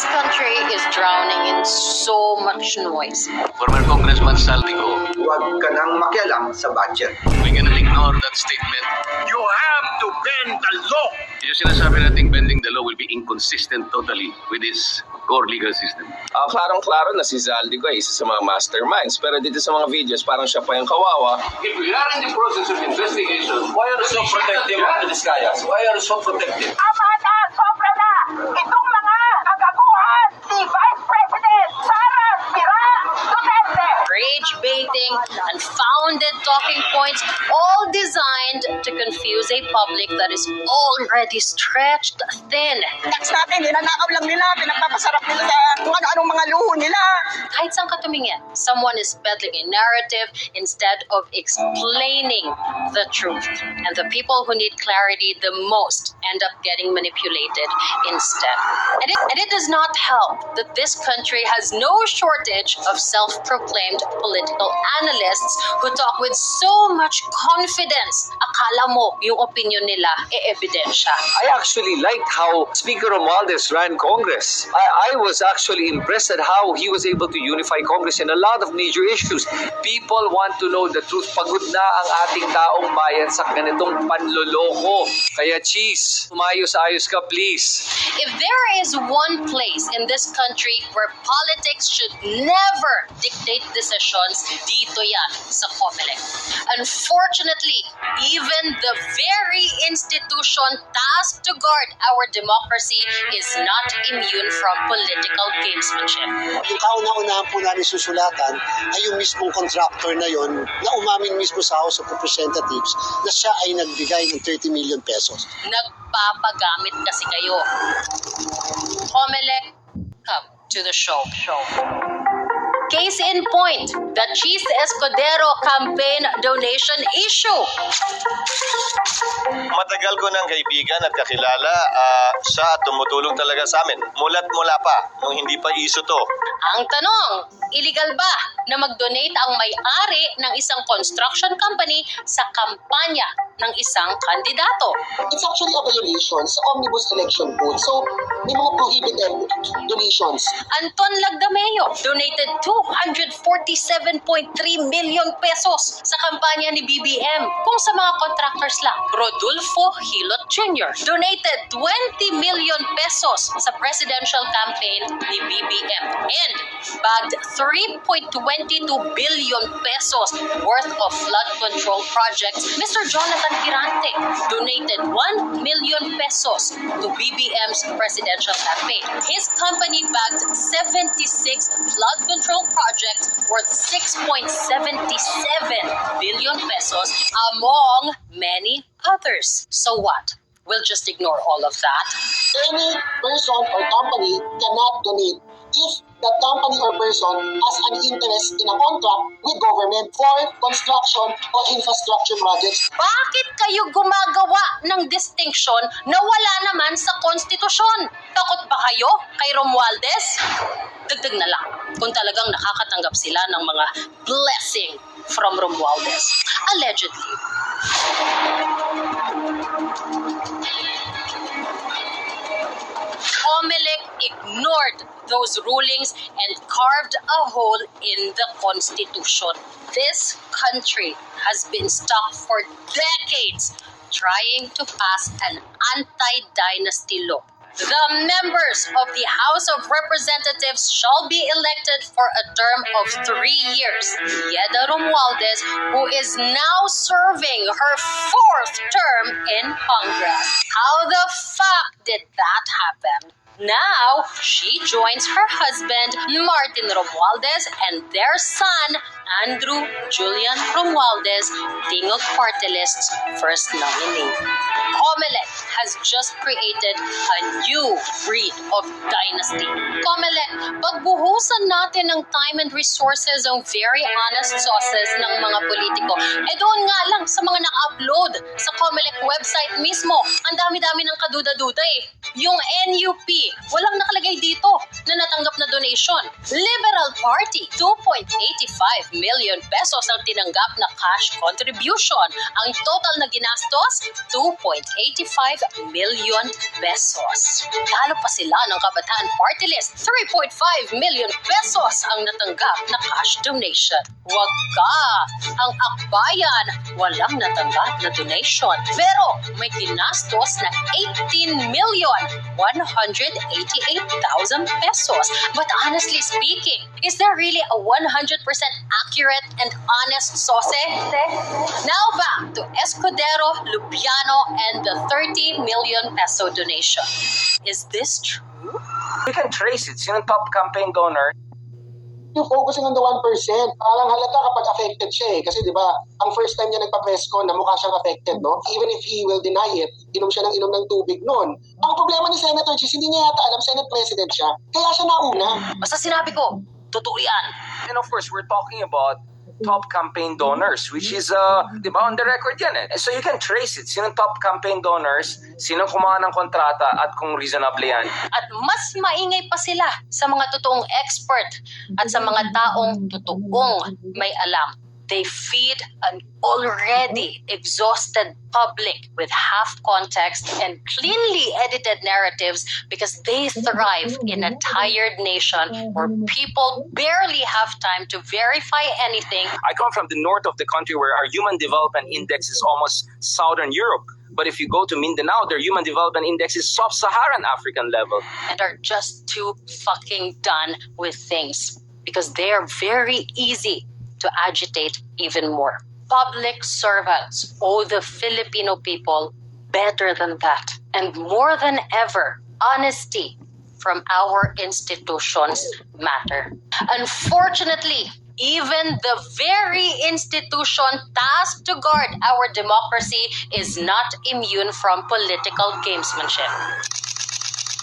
This country is drowning in so much noise. Former Congressman Saldico, Huwag ka nang makialam sa budget. we cannot ignore that statement. You have to bend the law. Yung sinasabi nating bending the law will be inconsistent totally with this core legal system. Ah, klarong-klaro na si Zaldico ay isa sa mga masterminds. Pero dito sa mga videos, parang siya pa yung kawawa. If we are in the process of investigation, Why are you so protective of the Discayas? Why are you so protective? Tama na! Sobra na! Itong Rage baiting, unfounded talking points, all designed to confuse a public that is already stretched thin. Tax natin, lang nila, pinagpapasarap nila sa kung ano-anong mga luho nila. Kahit saan ka tumingin, someone is peddling a narrative instead of explaining the truth. And the people who need clarity the most end up getting manipulated instead. And it, and it does not help that this country has no shortage of self-proclaimed political analysts who talk with so much confidence. Akala mo yung opinion nila e ebidensya. I actually liked how Speaker Romualdez ran Congress. I, I was actually impressed at how he was able to unify Congress in a lot of major issues. People want to know the truth. Pagod na ang ating taong bayan sa ganitong panloloko. Kaya cheese, umayos-ayos ka please. If there is one place in this country where politics should never dictate decisions, dito yan sa COMELEC. Unfortunately, even the very institution tasked to guard our democracy is not immune from political gamesmanship. Yung kauna-unahan po namin susulatan ay yung mismong contractor na yon na umamin mismo sa House of Representatives na siya ay nagbigay ng 30 million pesos. Nagpapagamit kasi kayo. COMELEC, come to the show. show. Case in point, the Cheese Escudero campaign donation issue. Matagal ko ng kaibigan at kakilala ah, siya at tumutulong talaga sa amin. Mulat mula pa, nung hindi pa iso to. Ang tanong, illegal ba na mag-donate ang may-ari ng isang construction company sa kampanya ng isang kandidato? It's actually a violation sa omnibus election code. So, may mga prohibited donations. Anton Lagdameo donated 247.3 million pesos sa kampanya ni BBM kung sa mga contractors lang. Rodolfo Hilot Jr. donated 20 million pesos sa presidential campaign ni BBM and bagged 3.22 billion pesos worth of flood control projects. Mr. Jonathan Tirante donated 1 million pesos to BBM's presidential campaign. His company bagged 76 flood control projects worth 6.77 billion pesos among many others. So what? We'll just ignore all of that. Any person or company cannot donate if that company or person has an interest in a contract with government for construction or infrastructure projects Bakit kayo gumagawa ng distinction na wala naman sa konstitusyon? Takot ba kayo kay Romualdez? Dagdag na lang kung talagang nakakatanggap sila ng mga blessing from Romualdez. Allegedly. COMELEC ignored those rulings and carved a hole in the Constitution. This country has been stuck for decades trying to pass an anti-dynasty law. The members of the House of Representatives shall be elected for a term of three years. Yeda Romualdez, who is now serving her fourth term in Congress. How the fuck did that happen? Now, she joins her husband, Martin Romualdez, and their son, Andrew Julian Romualdez, Tingog Party List's first nominee. Comelec has just created a new breed of dynasty. Comelec, pagbuhusan natin ng time and resources ang very honest sauces ng mga politiko. Eh doon nga lang sa mga na-upload sa Comelec website mismo, ang dami-dami ng kaduda-duda eh. Yung NUP, walang nakalagay dito na natanggap na donation. Liberal party. 2.85 million pesos ang tinanggap na cash contribution. Ang total na ginastos, 2.85 million pesos. Talo pa sila ng Kabataan Party List. 3.5 million pesos ang natanggap na cash donation. Wag ka! Ang akbayan, walang natanggap na donation. Pero may ginastos na 18 million 188,000 pesos. But honestly speaking, is there really a 100% accurate and honest sauce? Now back to Escudero, Lupiano, and the 30 million peso donation. Is this true? You can trace it. Sino top campaign donor? Yung focusing on the 1%, parang halata kapag affected siya eh. Kasi di ba, ang first time niya nagpa-press con na mukha siyang affected, no? Even if he will deny it, inom siya ng inom ng tubig noon. Ang problema ni Senator Chis, hindi niya yata alam Senate President siya. Kaya siya nauna. Basta sinabi ko, totoo yan. And of course, we're talking about top campaign donors, which is, uh, di ba, on the record yan eh. So you can trace it. Sino top campaign donors, sino kumuha ng kontrata, at kung reasonable yan. At mas maingay pa sila sa mga totoong expert at sa mga taong totoong may alam. They feed an already exhausted public with half context and cleanly edited narratives because they thrive in a tired nation where people barely have time to verify anything I come from the north of the country where our human development index is almost Southern Europe. But if you go to Mindanao, their human development index is sub-Saharan African level. and are just too fucking done with things because they are very easy to agitate even more. Public servants owe the Filipino people better than that. And more than ever, honesty from our institutions matter. Unfortunately, even the very institution tasked to guard our democracy is not immune from political gamesmanship.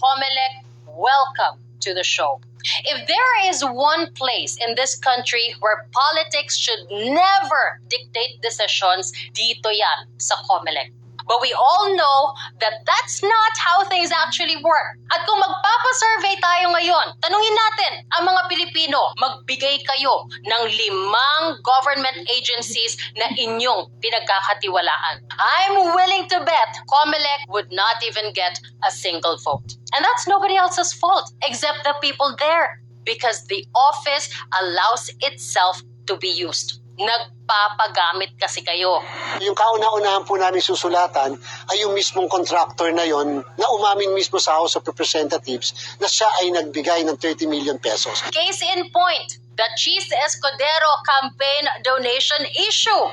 Comelec, welcome to the show. If there is one place in this country where politics should never dictate decisions, dito yan sa Comelec. But we all know that that's not how things actually work. At kung magpapasurvey tayo ngayon, tanungin natin ang mga Pilipino, magbigay kayo ng limang government agencies na inyong pinagkakatiwalaan. I'm willing to bet Comelec would not even get a single vote. And that's nobody else's fault except the people there because the office allows itself to be used. Nagpapagamit kasi kayo. Yung kauna-unahan po namin susulatan ay yung mismong contractor na yon na umamin mismo sa House of Representatives na siya ay nagbigay ng 30 million pesos. Case in point, the Cheese Escudero campaign donation issue.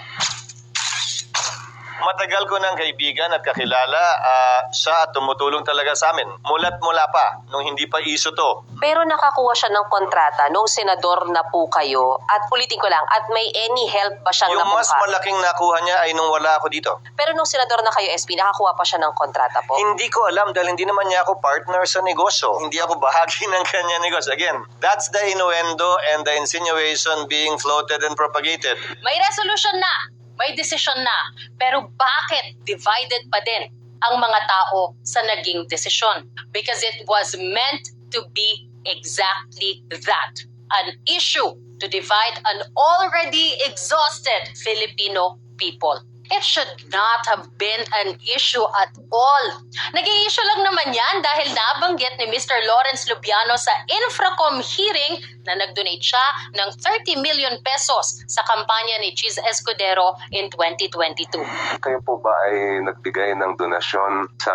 Matagal ko ng kaibigan at kakilala ah, siya at tumutulong talaga sa amin. Mulat mula pa, nung hindi pa iso to. Pero nakakuha siya ng kontrata nung senador na po kayo at ulitin ko lang, at may any help ba siyang Yung mas nakuha? malaking nakuha niya ay nung wala ako dito. Pero nung senador na kayo, SP, nakakuha pa siya ng kontrata po? Hindi ko alam dahil hindi naman niya ako partner sa negosyo. Hindi ako bahagi ng kanya negosyo. Again, that's the innuendo and the insinuation being floated and propagated. May resolution na, may decision na, pero bakit divided pa din ang mga tao sa naging desisyon? Because it was meant to be exactly that. An issue to divide an already exhausted Filipino people. It should not have been an issue at all. Naging issue lang naman yan dahil nabanggit ni Mr. Lawrence Lubiano sa Infracom hearing na nag-donate siya ng 30 million pesos sa kampanya ni Cheese Escudero in 2022. Kayo po ba ay nagbigay ng donasyon sa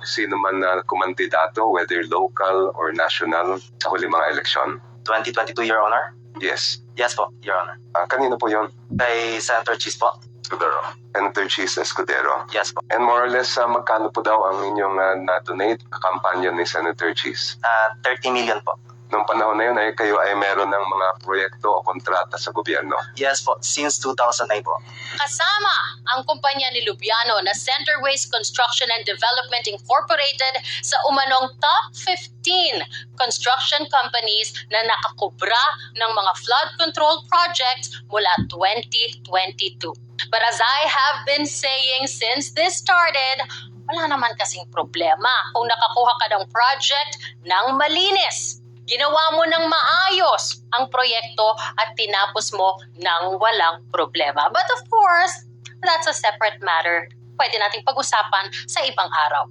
sino man na kumandidato, whether local or national, sa huli mga eleksyon? 2022, Your Honor? Yes. Yes po, Your Honor. Ah, kanino po yon? Kay Senator Cheese po? Escudero. Senator Cheese Escudero. Yes po. And more or less, ah, magkano po daw ang inyong ah, na-donate kampanya ni Senator Cheese? Ah, 30 million po. Noong panahon na yun ay kayo ay meron ng mga proyekto o kontrata sa gobyerno. Yes po, since 2009 po. Kasama ang kumpanya ni Lubiano na Centerways Construction and Development Incorporated sa umanong top 15 construction companies na nakakubra ng mga flood control projects mula 2022. But as I have been saying since this started, wala naman kasing problema kung nakakuha ka ng project ng malinis. Ginawa mo ng maayos ang proyekto at tinapos mo ng walang problema. But of course, that's a separate matter. Pwede nating pag-usapan sa ibang araw.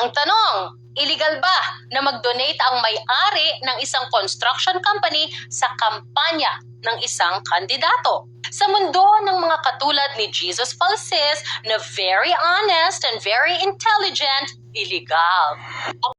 Ang tanong, illegal ba na mag-donate ang may-ari ng isang construction company sa kampanya ng isang kandidato? Sa mundo ng mga katulad ni Jesus Falsis na very honest and very intelligent, illegal. Ang